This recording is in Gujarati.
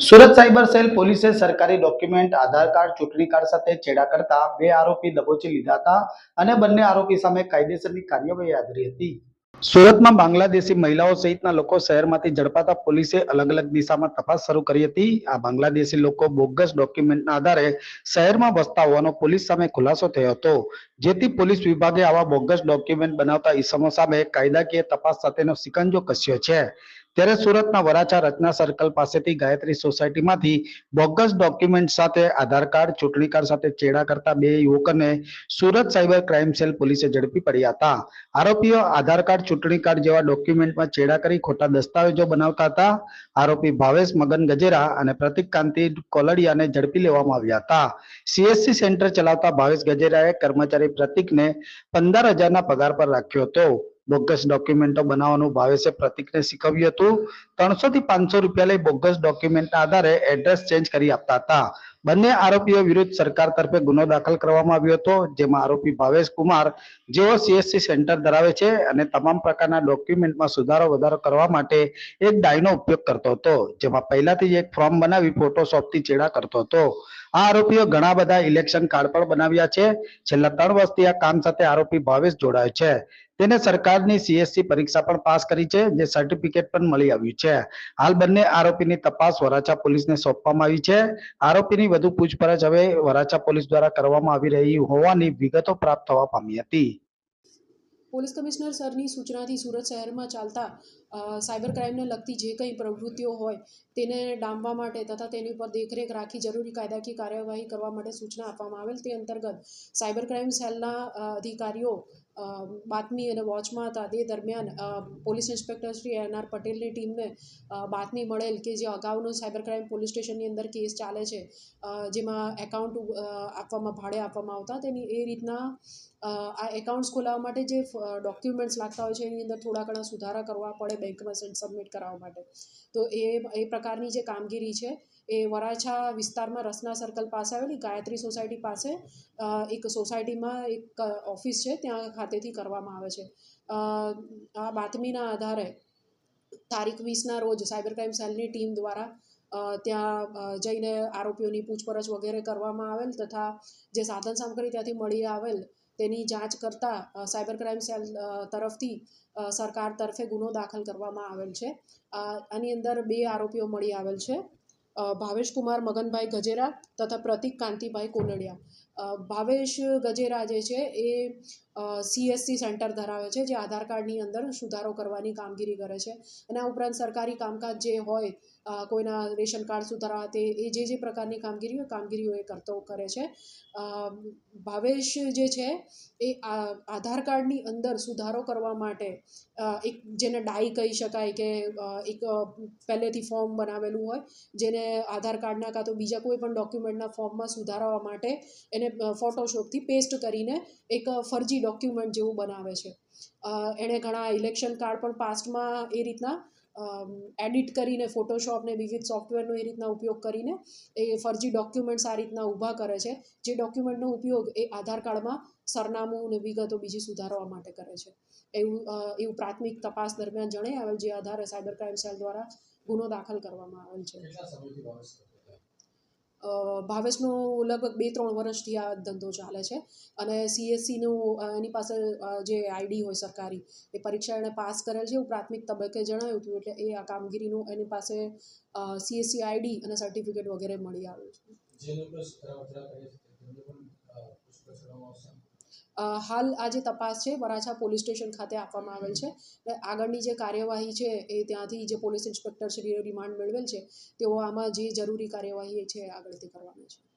સુરત સાયબર સેલ પોલીસે સરકારી ડોક્યુમેન્ટ, આધાર કાર્ડ, ચૂંટણી કાર્ડ સાથે છેડા કરતા બે આરોપી દબોચી લીધા હતા અને બંને આરોપી સામે કાયદેસરની કાર્યવાહી આદરી હતી. સુરતમાં બાંગ્લાદેશી મહિલાઓ સહિતના લોકો શહેરમાંથી ઝડપાતા પોલીસે અલગ અલગ દિશામાં તપાસ શરૂ કરી હતી. આ બાંગ્લાદેશી લોકો બોગસ ડોક્યુમેન્ટના આધારે શહેરમાં વસતા હોવાનો પોલીસ સામે ખુલાસો થયો હતો. જેથી પોલીસ વિભાગે આવા બોગસ ડોક્યુમેન્ટ બનાવતા ઈસમો સામે કાયદાકીય તપાસ સાથેનો સિકંજો કસ્યો છે. ત્યારે સુરતના વરાછા રચના સર્કલ પાસેથી ગાયત્રી સોસાયટીમાંથી બોગસ ડોક્યુમેન્ટ સાથે આધાર કાર્ડ, ચૂંટણી કાર્ડ સાથે ચેડા કરતા બે યુવકોને સુરત સાયબર ક્રાઇમ સેલ પોલીસે ઝડપી પડ્યા હતા. આરોપીઓ આધાર કાર્ડ, ચૂંટણી કાર્ડ જેવા ડોક્યુમેન્ટમાં ચેડા કરી ખોટા દસ્તાવેજો બનાવતા હતા. આરોપી ભાવેશ મગન ગજેરા અને પ્રતિક કાંતિ કોલડિયાને ઝડપી લેવામાં આવ્યા હતા. સીએસસી સેન્ટર ચલાવતા ભાવેશ ગજેરાએ કર્મચારી પ્રતિકને પંદર હજારના પગાર પર રાખ્યો હતો. બોગસ ડોક્યુમેન્ટો બનાવવાનું ભાવેશે પ્રતિકને શીખવ્યું હતું. ત્રણસો થી પાંચસો રૂપિયા લઈ બોગસ ડોક્યુમેન્ટના આધારે એડ્રેસ ચેન્જ કરી આપતા હતા. બંને આરોપીઓ વિરુદ્ધ સરકાર તરફે ગુનો દાખલ કરવામાં આવ્યો હતો. જેમાં આરોપી ભાવેશ કુમાર, જેઓ સીએસસી સેન્ટર ધરાવે છે અને તમામ પ્રકારના ડોક્યુમેન્ટમાં સુધારો વધારો કરવા માટે એક ડાયનો ઉપયોગ કરતો હતો. જેમાં પહેલાથી જ એક ફોર્મ બનાવી ફોટોશોપથી ચેડા કરતો હતો. આ આરોપીઓ ઘણા બધા ઇલેક્શન કાર્ડ પણ બનાવ્યા છે. છેલ્લા ત્રણ વર્ષથી આ કામ સાથે આરોપી ભાવેશ જોડાયો છે. તેને સરકારની સીએસસી પરીક્ષા પણ પાસ કરી છે, જે સર્ટિફિકેટ પણ મળી આવ્યું છે. હાલ બંને આરોપીની તપાસ વરાછા પોલીસને સોંપવામાં આવી છે. આરોપીની વધુ પૂછપરછ હવે વરાછા પોલીસ દ્વારા કરવામાં આવી રહી હોવાની વિગતો પ્રાપ્ત થવા પામી હતી. પોલીસ કમિશનર સરની સૂચનાથી સુરત શહેરમાં ચાલતા સાયબર ક્રાઇમને લગતી જે કંઈ પ્રવૃત્તિઓ હોય તેને ડામવા માટે તથા તેની ઉપર દેખરેખ રાખી જરૂરી કાયદાકીય કાર્યવાહી કરવા માટે સૂચના આપવામાં આવેલ તે અંતર્ગત સાયબર ક્રાઇમ સેલના અધિકારીઓ બાતમી અને વોચમાં હતા. તે દરમિયાન police inspector Shri N R પટેલની ટીમને બાતમી મળેલ કે જે અગાઉનો સાયબર ક્રાઇમ પોલીસ સ્ટેશનની અંદર કેસ ચાલે છે જેમાં એકાઉન્ટ આપવામાં, ભાડે આપવામાં આવતા તેની એ રીતના આ એકાઉન્ટ્સ ખોલાવવા માટે જે ડોક્યુમેન્ટ્સ લાગતા હોય છે, એની અંદર થોડા ઘણા સુધારા કરવા પડે બેંકમાં સબમિટ કરાવવા માટે. તો એ એ પ્રકારની જે કામગીરી છે, એ વરાછા વિસ્તારમાં રસના સર્કલ પાસે આવેલી ગાયત્રી સોસાયટી પાસે એક સોસાયટીમાં એક ઓફિસ છે, ત્યાં ખાતેથી કરવામાં આવે છે. આ બાતમીના આધારે તારીખ વીસના રોજ સાયબર ક્રાઇમ સેલની ટીમ દ્વારા ત્યાં જઈને આરોપીઓની પૂછપરછ વગેરે કરવામાં આવેલ તથા જે સાધન સામગ્રી ત્યાંથી મળી આવેલ તેની જાંચ કરતા સાયબર ક્રાઇમ સેલ તરફથી સરકાર તરફે ગુનો દાખલ કરવામાં આવેલ છે. આની અંદર બે આરોપીઓ મળી આવેલ છે. અ, ભાવેશ કુમાર મગનભાઈ ગજેરા તથા પ્રતિક કાંતિભાઈ કોનડિયા. અ, ભાવેશ ગજેરા જે છે એ સીએસસી સેન્ટર ધરાવે છે, જે આધાર કાર્ડની અંદર સુધારો કરવાની કામગીરી કરે છે. આ ઉપરાંત સરકારી કામકાજ જે હોય કોઈના રેશન કાર્ડ સુધારવા તે, એ જે જે પ્રકારની કામગીરી હોય કામગીરીઓ એ કરતો, કરે છે. ભાવેશ જે છે એ આધાર કાર્ડની અંદર સુધારો કરવા માટે એક જેને ડાઈ કહી શકાય કે એક પહેલેથી ફોર્મ બનાવેલું હોય, જેને આધાર કાર્ડના કાં તો બીજા કોઈ પણ ડોક્યુમેન્ટના ફોર્મમાં સુધારવા માટે એને ફોટોશોપથી પેસ્ટ કરીને એક ફરજી ડોક્યુમેન્ટ જેવું બનાવે છે. એણે ઘણા ઇલેક્શન કાર્ડ પણ પાસ્ટમાં એ રીતના એડિટ કરીને ફોટોશોપ ને વિવિધ સોફ્ટવેરનો એ રીતના ઉપયોગ કરીને એ ફરજી ડોક્યુમેન્ટ્સ આ રીતના ઊભા કરે છે. જે ડોક્યુમેન્ટનો ઉપયોગ એ આધાર કાર્ડમાં સરનામું અને વિગતો બીજી સુધારવા માટે કરે છે. એવું એવું પ્રાથમિક તપાસ દરમિયાન જણાઈ આવેલ જે આધારે સાયબર ક્રાઇમ સેલ દ્વારા ગુનો દાખલ કરવામાં આવેલ છે. ભાવેશનો લગભગ બે ત્રણ વર્ષથી આ ધંધો ચાલે છે અને સીએસસીનું એની પાસે જે આઈડી હોય સરકારી, એ પરીક્ષા એણે પાસ કરેલ છે. એવું પ્રાથમિક તબક્કે જણાવ્યું હતું એટલે એ આ કામગીરીનું એની પાસે સીએસસી આઈડી અને સર્ટિફિકેટ વગેરે મળી આવ્યું છે. હાલ આ જે તપાસ છે, વરાછા પોલીસ સ્ટેશન ખાતે આપવામાં આવેલ છે. આગળની જે કાર્યવાહી છે, એ ત્યાંથી જે પોલીસ ઇન્સ્પેક્ટર શ્રીએ રિમાન્ડ મેળવેલ છે, તેઓ આમાં જે જરૂરી કાર્યવાહી છે આગળથી કરવાની છે.